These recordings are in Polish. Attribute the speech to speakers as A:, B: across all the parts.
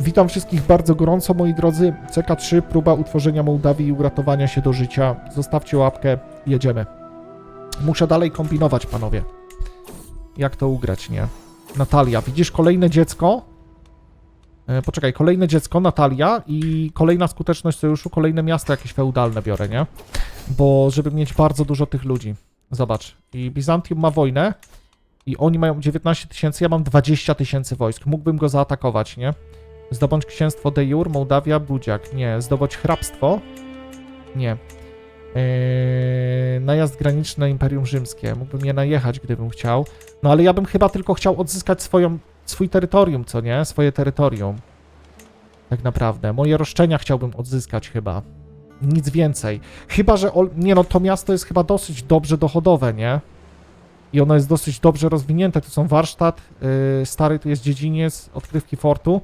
A: Witam wszystkich bardzo gorąco, moi drodzy. CK3, próba utworzenia Mołdawii i uratowania się do życia. Zostawcie łapkę, jedziemy. Muszę dalej kombinować, panowie. Jak to ugrać, nie? Natalia, widzisz kolejne dziecko? E, poczekaj, kolejne dziecko, Natalia i kolejna skuteczność sojuszu, kolejne miasto jakieś feudalne biorę, nie? Bo żeby mieć bardzo dużo tych ludzi. Zobacz. I Bizantium ma wojnę i oni mają 19 tysięcy, ja mam 20 tysięcy wojsk. Mógłbym go zaatakować, nie? Zdobądź księstwo de jure, Mołdawia, Budziak. Nie. Zdobyć hrabstwo? Nie. Eee, najazd graniczny na Imperium Rzymskie. Mógłbym je najechać, gdybym chciał. No ale ja bym chyba tylko chciał odzyskać swoją, swój terytorium, co nie? Swoje terytorium. Tak naprawdę. Moje roszczenia chciałbym odzyskać chyba. Nic więcej. Chyba, że... Ol... Nie no, to miasto jest chyba dosyć dobrze dochodowe, nie? I ono jest dosyć dobrze rozwinięte. Tu są warsztat, yy, stary tu jest dziedziniec, odkrywki fortu.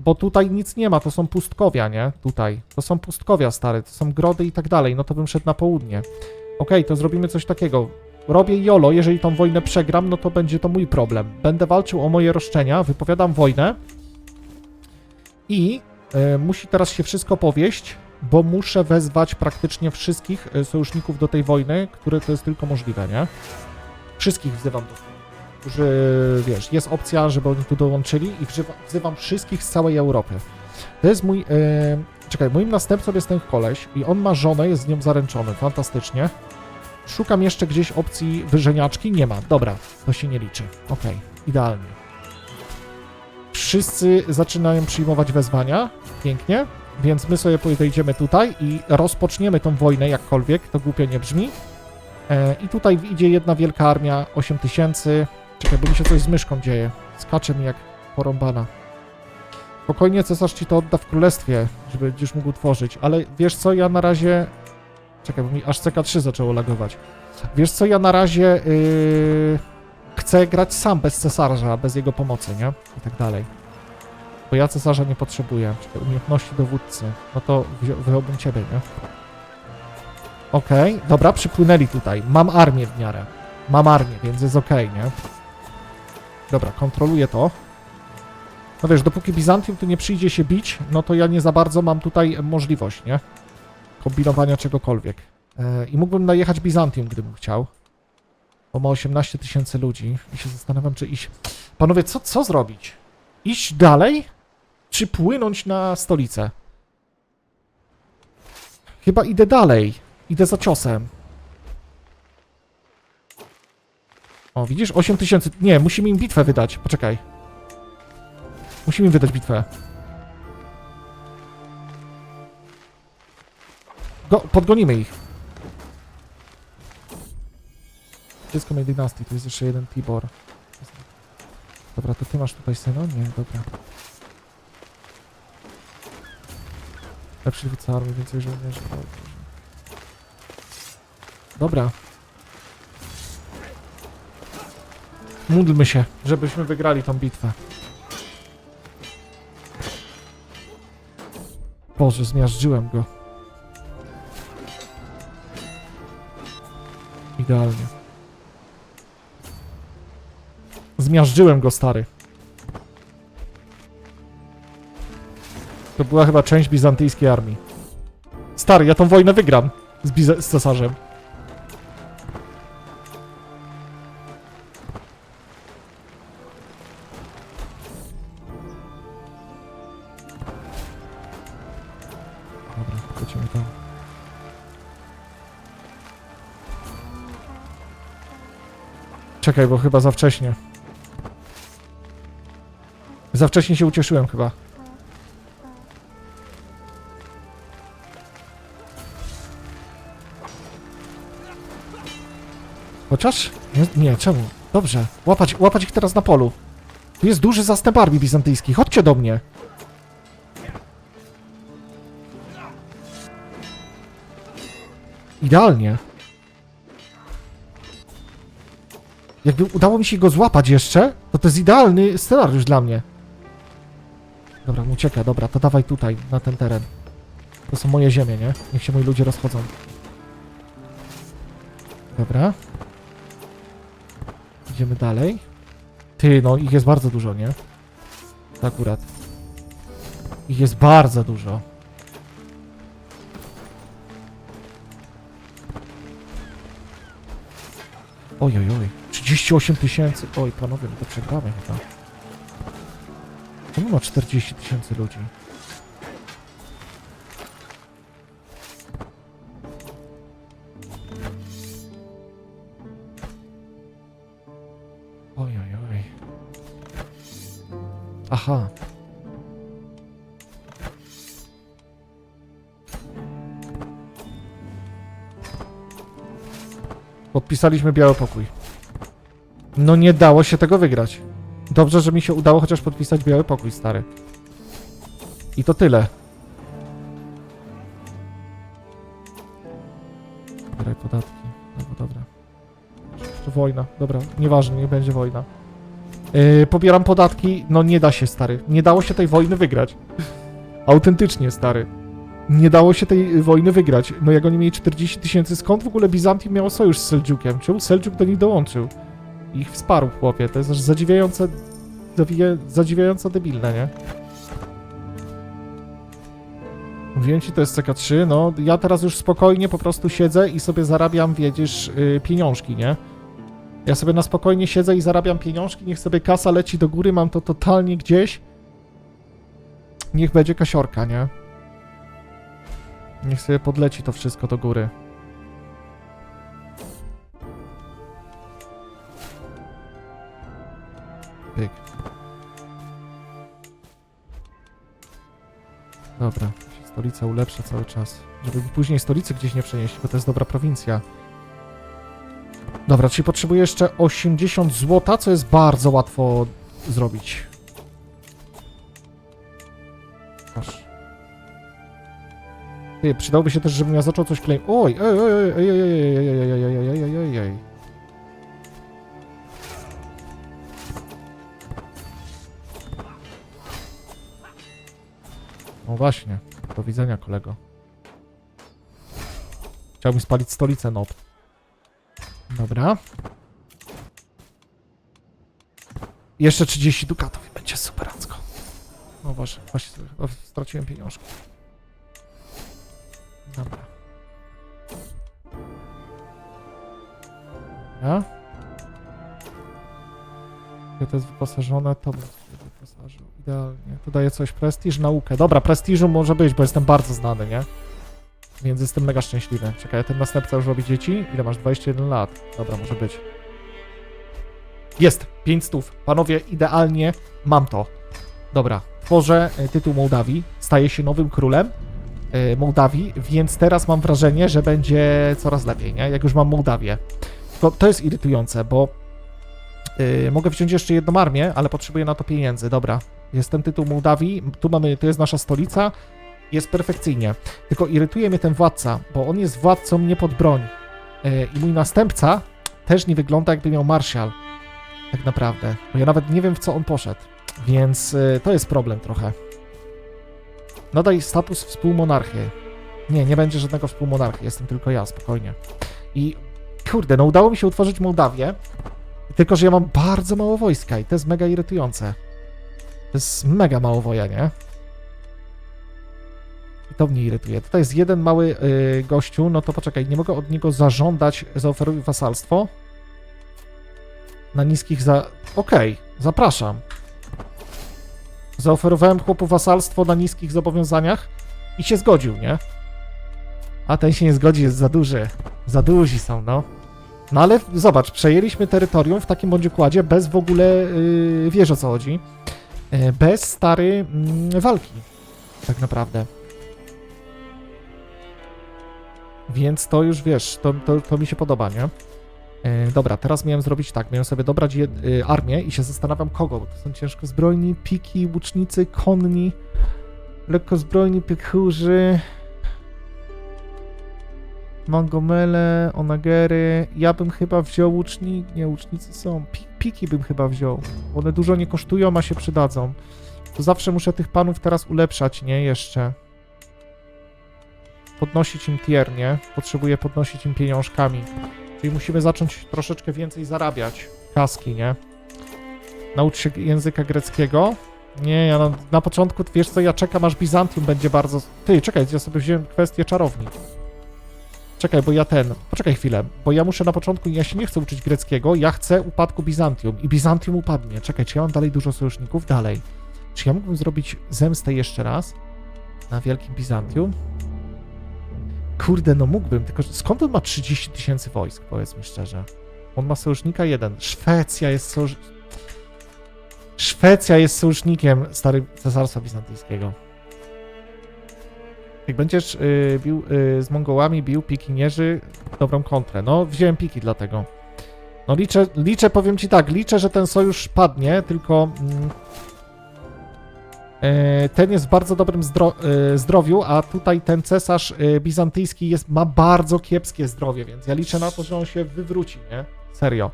A: Bo tutaj nic nie ma, to są pustkowia, nie? Tutaj. To są pustkowia stare, to są grody i tak dalej. No to bym szedł na południe. Okej, to zrobimy coś takiego. Robię YOLO, jeżeli tą wojnę przegram, no to będzie to mój problem. Będę walczył o moje roszczenia, wypowiadam wojnę i e, musi teraz się wszystko powieść, bo muszę wezwać praktycznie wszystkich e, sojuszników do tej wojny, które to jest tylko możliwe, nie? Wszystkich wzywam do którzy, wiesz, jest opcja, żeby oni tu dołączyli i wzywa, wzywam wszystkich z całej Europy. To jest mój, e, czekaj, moim następcą jest ten koleś i on ma żonę, jest z nią zaręczony, fantastycznie. Szukam jeszcze gdzieś opcji wyżeniaczki, nie ma, dobra, to się nie liczy, okej, idealnie. Wszyscy zaczynają przyjmować wezwania, pięknie, więc my sobie podejdziemy tutaj i rozpoczniemy tą wojnę jakkolwiek, to głupio nie brzmi. E, I tutaj idzie jedna wielka armia, 8 tysięcy. Czekaj, bo mi się coś z myszką dzieje. Skacze mi jak porąbana. Spokojnie cesarz ci to odda w królestwie, żeby będziesz mógł tworzyć. Ale wiesz co, ja na razie... Czekaj, bo mi aż CK3 zaczęło lagować. Wiesz co, ja na razie yy... chcę grać sam bez cesarza, bez jego pomocy, nie? I tak dalej. Bo ja cesarza nie potrzebuję. Czekaj, umiejętności dowódcy. No to wziąłbym ciebie, nie? Okej, dobra, przypłynęli tutaj. Mam armię w miarę. Mam armię, więc jest okej, nie? Dobra, kontroluję to. No wiesz, dopóki Bizantium tu nie przyjdzie się bić, no to ja nie za bardzo mam tutaj możliwość, nie? Kombinowania czegokolwiek. E, I mógłbym najechać Bizantium, gdybym chciał. Bo ma 18 tysięcy ludzi i się zastanawiam, czy iść... Panowie, co, co zrobić? Iść dalej? Czy płynąć na stolicę? Chyba idę dalej. Idę za ciosem. O, widzisz? 8 tysięcy. Nie, musimy im bitwę wydać. Poczekaj. Musimy im wydać bitwę. Go, podgonimy ich. Dziecko mej dynastii, tu jest jeszcze jeden Tibor. Dobra, to ty masz tutaj syna? Nie, dobra. Lepszy dowódca armii, więcej żołnierzy. Dobra. Módlmy się, żebyśmy wygrali tą bitwę. Boże, zmiażdżyłem go. Idealnie. Zmiażdżyłem go, stary. To była chyba część bizantyjskiej armii. Stary, ja tą wojnę wygram z, z cesarzem. Bo chyba za wcześnie. Za wcześnie się ucieszyłem chyba. Chociaż? Nie, nie, czemu? Dobrze. Łapać, łapać ich teraz na polu. Tu jest duży zastęp armii bizantyjskiej. Chodźcie do mnie. Idealnie. Jakby udało mi się go złapać jeszcze, to to jest idealny scenariusz dla mnie. Dobra, ucieka, dobra, to dawaj tutaj, na ten teren. To są moje ziemie, nie? Niech się moi ludzie rozchodzą. Dobra. Idziemy dalej. Ty, no ich jest bardzo dużo, nie? Akurat. Ich jest bardzo dużo. Oj, oj, oj. 38 tysięcy. Oj, panowie, no to przegramy chyba. Czemu ma 40 tysięcy ludzi? Oj, oj, oj. Aha. Podpisaliśmy biały pokój. No nie dało się tego wygrać. Dobrze, że mi się udało chociaż podpisać biały pokój, stary. I to tyle. Podatki. No bo dobra. Jeszcze wojna. Dobra, nieważne, nie będzie wojna. Yy, pobieram podatki. No nie da się, stary. Nie dało się tej wojny wygrać. Autentycznie, stary. Nie dało się tej wojny wygrać. No jak oni mieli 40 tysięcy, skąd w ogóle Bizantium miało sojusz z Seldziukiem? Czemu Seldżuk do nich dołączył? Ich wsparł, chłopie. To jest aż zadziwiające, zadziwiająco debilne, nie? Mówiłem ci, to jest CK3, no ja teraz już spokojnie po prostu siedzę i sobie zarabiam, wiedziesz, yy, pieniążki, nie? Ja sobie na spokojnie siedzę i zarabiam pieniążki, niech sobie kasa leci do góry, mam to totalnie gdzieś. Niech będzie kasiorka, nie? Niech sobie podleci to wszystko do góry. Pyk. Dobra, się stolica ulepsza cały czas. Żeby później stolicy gdzieś nie przenieść, bo to jest dobra prowincja. Dobra, czyli potrzebuję jeszcze 80 złota, co jest bardzo łatwo zrobić. Proszę. Ty, przydałoby się też, żebym ja zaczął coś klej... Oj, ej, ej, ej, ej, ej, ej, ej, ej, ej, ej, ej, No właśnie. Do widzenia, kolego. Chciałbym spalić stolicę, nob. Dobra. Jeszcze 30 dukatów i będzie superancko. No właśnie, właśnie o, straciłem pieniążki. Dobra. Ja? Gdzie to jest wyposażone, to wyposażył. Idealnie. Tu daje coś prestiż, naukę. Dobra, prestiżu może być, bo jestem bardzo znany, nie? Więc jestem mega szczęśliwy. Czekaj, ten następca już robi dzieci? Ile masz? 21 lat. Dobra, może być. Jest! 5 stów. Panowie, idealnie mam to. Dobra, tworzę e, tytuł Mołdawii. Staję się nowym królem e, Mołdawii, więc teraz mam wrażenie, że będzie coraz lepiej, nie? Jak już mam Mołdawię. Tylko to jest irytujące, bo e, mogę wziąć jeszcze jedną armię, ale potrzebuję na to pieniędzy. Dobra, jest ten tytuł Mołdawii, tu mamy, to jest nasza stolica, jest perfekcyjnie. Tylko irytuje mnie ten władca, bo on jest władcą nie pod broń. E, I mój następca też nie wygląda jakby miał marszal. Tak naprawdę. Bo ja nawet nie wiem w co on poszedł. Więc e, to jest problem trochę. Nadaj status współmonarchy. Nie, nie będzie żadnego współmonarchy, jestem tylko ja, spokojnie. I kurde, no udało mi się utworzyć Mołdawię, tylko że ja mam bardzo mało wojska i to jest mega irytujące. To jest mega mało woja, nie? I to mnie irytuje. Tutaj jest jeden mały y, gościu, no to poczekaj, nie mogę od niego zażądać, zaoferuj wasalstwo. Na niskich za... Okej, zapraszam. Zaoferowałem chłopu wasalstwo na niskich zobowiązaniach i się zgodził, nie? A ten się nie zgodzi, jest za duży. Za duzi są, no. No ale zobacz, przejęliśmy terytorium w takim bądź układzie bez w ogóle, yy, wiesz o co chodzi, bez stary yy, walki, tak naprawdę. Więc to już wiesz, to, to, to mi się podoba, nie? E, dobra, teraz miałem zrobić tak, miałem sobie dobrać y, armię i się zastanawiam kogo, bo to są ciężko zbrojni, piki, łucznicy, konni, lekkozbrojni, pykurzy, mangomele, onagery. Ja bym chyba wziął łuczni, nie, łucznicy są, piki bym chyba wziął. One dużo nie kosztują, a się przydadzą. To zawsze muszę tych panów teraz ulepszać, nie? Jeszcze podnosić im tier, nie? Potrzebuję podnosić im pieniążkami. Czyli musimy zacząć troszeczkę więcej zarabiać kaski, nie? Naucz się języka greckiego. Nie, ja na, na początku, wiesz co, ja czekam aż Bizantium będzie bardzo... Ty, czekaj, ja sobie wziąłem kwestię czarowni. Czekaj, bo ja ten... Poczekaj chwilę, bo ja muszę na początku, ja się nie chcę uczyć greckiego, ja chcę upadku Bizantium i Bizantium upadnie. Czekaj, czy ja mam dalej dużo sojuszników? Dalej. Czy ja mógłbym zrobić zemstę jeszcze raz na Wielkim Bizantium? Kurde, no mógłbym, tylko skąd on ma 30 tysięcy wojsk, powiedz mi szczerze? On ma sojusznika jeden. Szwecja jest. Szwecja jest sojusznikiem stary Cesarstwa Bizantyjskiego. Jak będziesz y, bił y, z Mongołami, bił pikinierzy, dobrą kontrę. No, wziąłem piki dlatego. No liczę, liczę, powiem ci tak, liczę, że ten sojusz padnie, tylko mm, e, ten jest w bardzo dobrym zdro, e, zdrowiu, a tutaj ten cesarz e, bizantyjski jest, ma bardzo kiepskie zdrowie, więc ja liczę na to, że on się wywróci, nie? Serio.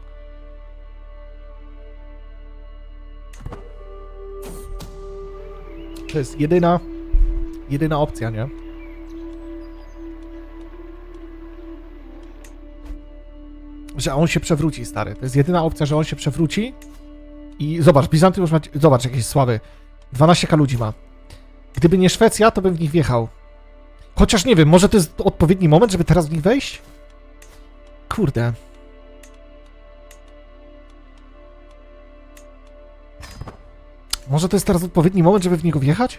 A: To jest jedyna, jedyna opcja, nie? Że on się przewróci, stary. To jest jedyna opcja, że on się przewróci. I zobacz, Bizanty już ma. Zobacz, jakieś sławy. 12k ludzi ma. Gdyby nie Szwecja, to bym w nich wjechał. Chociaż nie wiem, może to jest odpowiedni moment, żeby teraz w nich wejść? Kurde. Może to jest teraz odpowiedni moment, żeby w niego wjechać?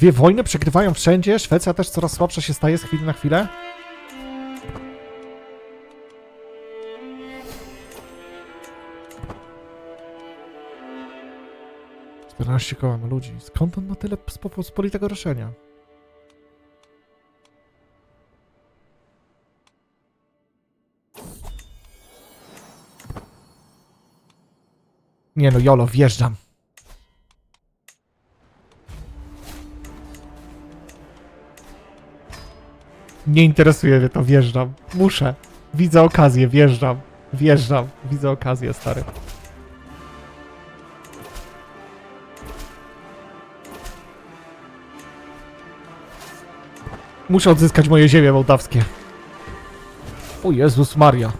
A: Dwie wojny przegrywają wszędzie, Szwecja też coraz słabsza się staje z chwili na chwilę. Czternaście koła ma ludzi. Skąd on ma tyle spo- pospolitego roszenia? Nie no, Jolo, wjeżdżam. Nie interesuje mnie to, wjeżdżam. Muszę. Widzę okazję, wjeżdżam. Wjeżdżam. Widzę okazję, stary. Muszę odzyskać moje ziemie mołdawskie. O Jezus Maria.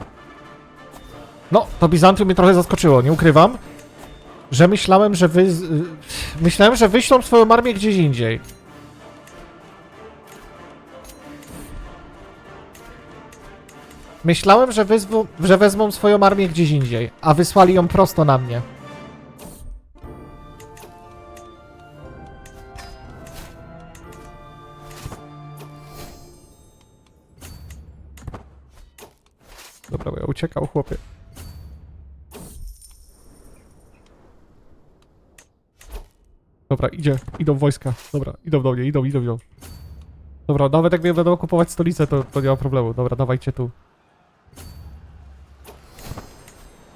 A: No, to Bizantium mnie trochę zaskoczyło, nie ukrywam. Że myślałem, że wy... Myślałem, że wyślą swoją armię gdzieś indziej. Myślałem, że, wyzwą, że wezmą swoją armię gdzieś indziej, a wysłali ją prosto na mnie. Dobra, bo ja uciekał, chłopie. Dobra, idzie, idą wojska. Dobra, idą do mnie, idą, idą, idą. Dobra, nawet jak mnie będą okupować stolicę, to, to nie ma problemu. Dobra, dawajcie tu.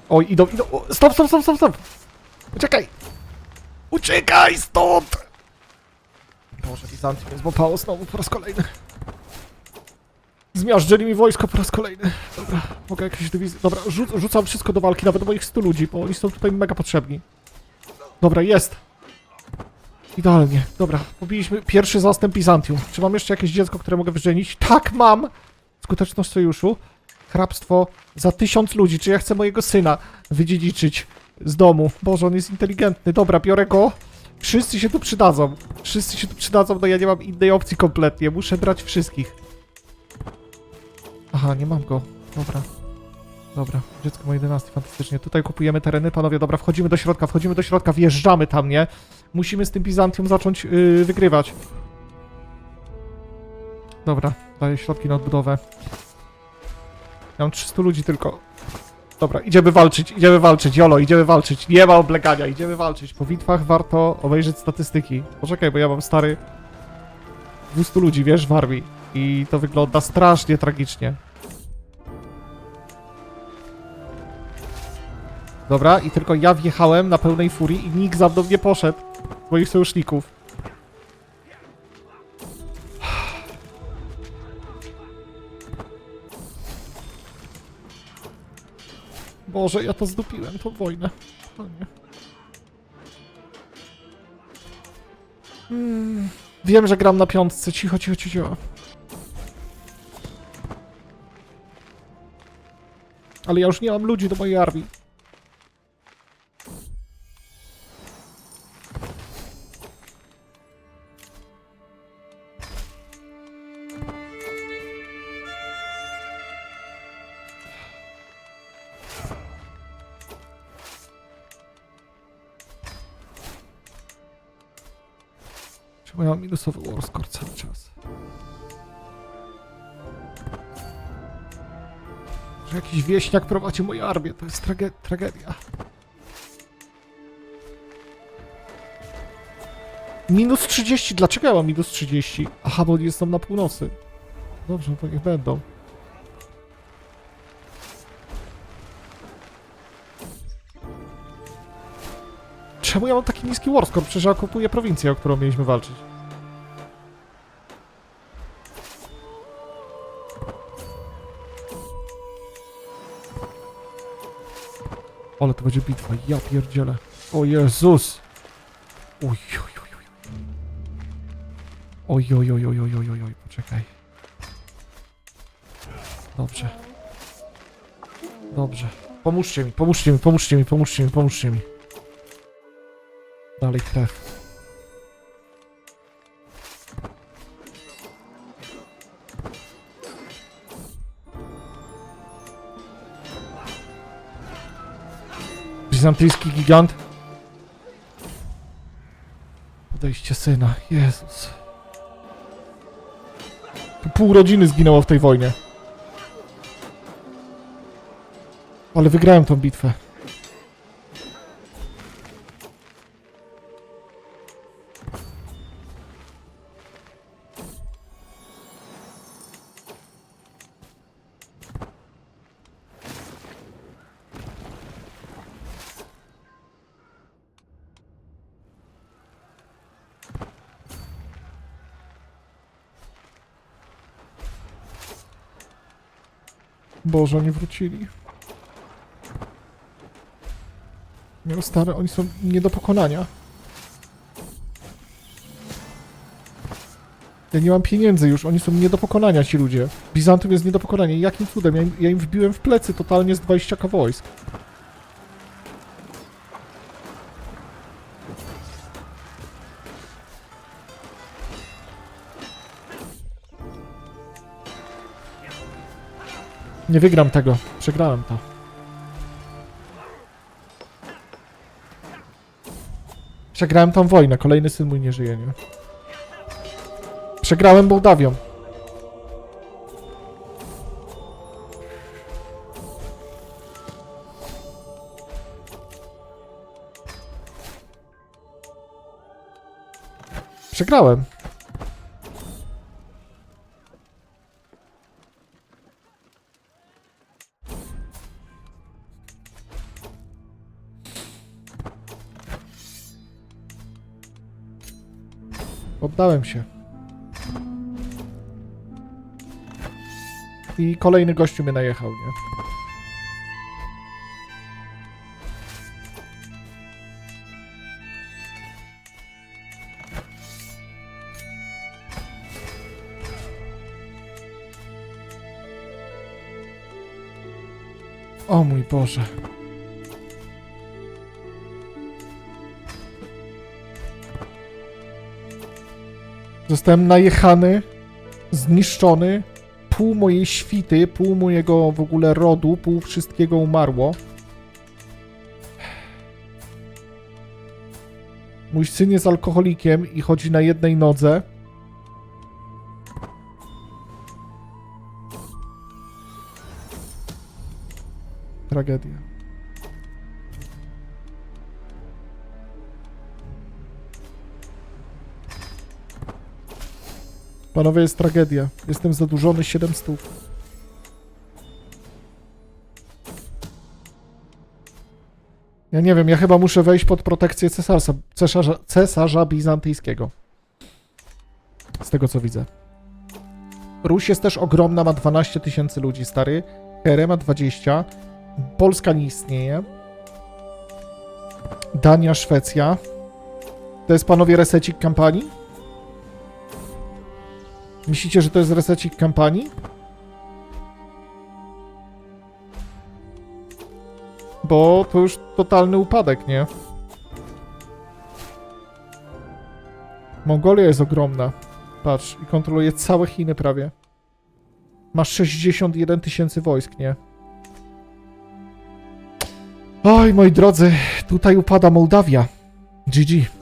A: Oj, idą, idą. O, Stop, stop, stop, stop, stop! Uciekaj! Uciekaj stąd! Boże, Bizantium mnie złapało znowu po raz kolejny. Zmiażdżyli mi wojsko po raz kolejny. Dobra, mogę jakieś dywizje... Dobra, rzu rzucam wszystko do walki, nawet moich 100 ludzi, bo oni są tutaj mega potrzebni. Dobra, jest! Idealnie. Dobra, pobiliśmy pierwszy zastęp Bizantium. Czy mam jeszcze jakieś dziecko, które mogę wyżenić? Tak, mam! Skuteczność sojuszu. Hrabstwo za tysiąc ludzi. Czy ja chcę mojego syna wydziedziczyć z domu? Boże, on jest inteligentny. Dobra, biorę go. Wszyscy się tu przydadzą. Wszyscy się tu przydadzą, no ja nie mam innej opcji kompletnie. Muszę brać wszystkich. Aha, nie mam go. Dobra. Dobra, dziecko ma 11, fantastycznie. Tutaj kupujemy tereny, panowie, dobra, wchodzimy do środka, wchodzimy do środka, wjeżdżamy tam, nie? Musimy z tym Bizantium zacząć yy, wygrywać. Dobra, daję środki na odbudowę. Ja mam 300 ludzi tylko. Dobra, idziemy walczyć, idziemy walczyć, Jolo, idziemy walczyć. Nie ma oblegania, idziemy walczyć. Po bitwach warto obejrzeć statystyki. Poczekaj, bo ja mam stary 200 ludzi, wiesz, w armii. I to wygląda strasznie tragicznie. Dobra, i tylko ja wjechałem na pełnej furii i nikt za mną nie poszedł. z Moich sojuszników. Boże, ja to zdupiłem, tą wojnę. O nie. Mm, wiem, że gram na piątce. Cicho, cicho, cicho. Ale ja już nie mam ludzi do mojej armii. Czemu ja mam minusowy warscore cały czas? Że jakiś wieśniak prowadzi moją armię, to jest trage tragedia. Minus 30, dlaczego ja mam minus 30? Aha, bo oni są na północy. Dobrze, to niech będą. Czemu ja mam taki niski warscore? Przecież ja okupuję prowincję, o którą mieliśmy walczyć. Ale to będzie bitwa, ja pierdzielę. O Jezus! Oj, oj, oj. Oj, oj, oj, oj, oj, oj, oj, oj, poczekaj. Dobrze. Dobrze. Pomóżcie mi, pomóżcie mi, pomóżcie mi, pomóżcie mi, pomóżcie mi. Dalej krew. Bizantyjski gigant. Podejście syna. Jezus. Pół rodziny zginęło w tej wojnie. Ale wygrałem tą bitwę. Boże, oni wrócili. Nie, stary, oni są nie do pokonania. Ja nie mam pieniędzy już, oni są nie do pokonania ci ludzie. Bizantum jest nie do pokonania. Jakim cudem? Ja im, ja im wbiłem w plecy totalnie z 20 wojsk. Nie wygram tego. Przegrałem to. Przegrałem tą wojnę. Kolejny syn mój nie żyje, nie? Przegrałem Mołdawią. Przegrałem. Poddałem się. I kolejny gościu mnie najechał, nie? O mój Boże. Zostałem najechany, zniszczony. Pół mojej świty, pół mojego w ogóle rodu, pół wszystkiego umarło. Mój syn jest alkoholikiem i chodzi na jednej nodze. Tragedia. Panowie, jest tragedia. Jestem zadłużony 700. Ja nie wiem, ja chyba muszę wejść pod protekcję cesarza, cesarza, cesarza bizantyjskiego. Z tego co widzę. Ruś jest też ogromna, ma 12 tysięcy ludzi, stary. Here ma 20. Polska nie istnieje. Dania, Szwecja. To jest panowie resecik kampanii? Myślicie, że to jest resecik kampanii? Bo to już totalny upadek, nie? Mongolia jest ogromna. Patrz, i kontroluje całe Chiny prawie. Ma 61 tysięcy wojsk, nie? Oj, moi drodzy, tutaj upada Mołdawia. GG.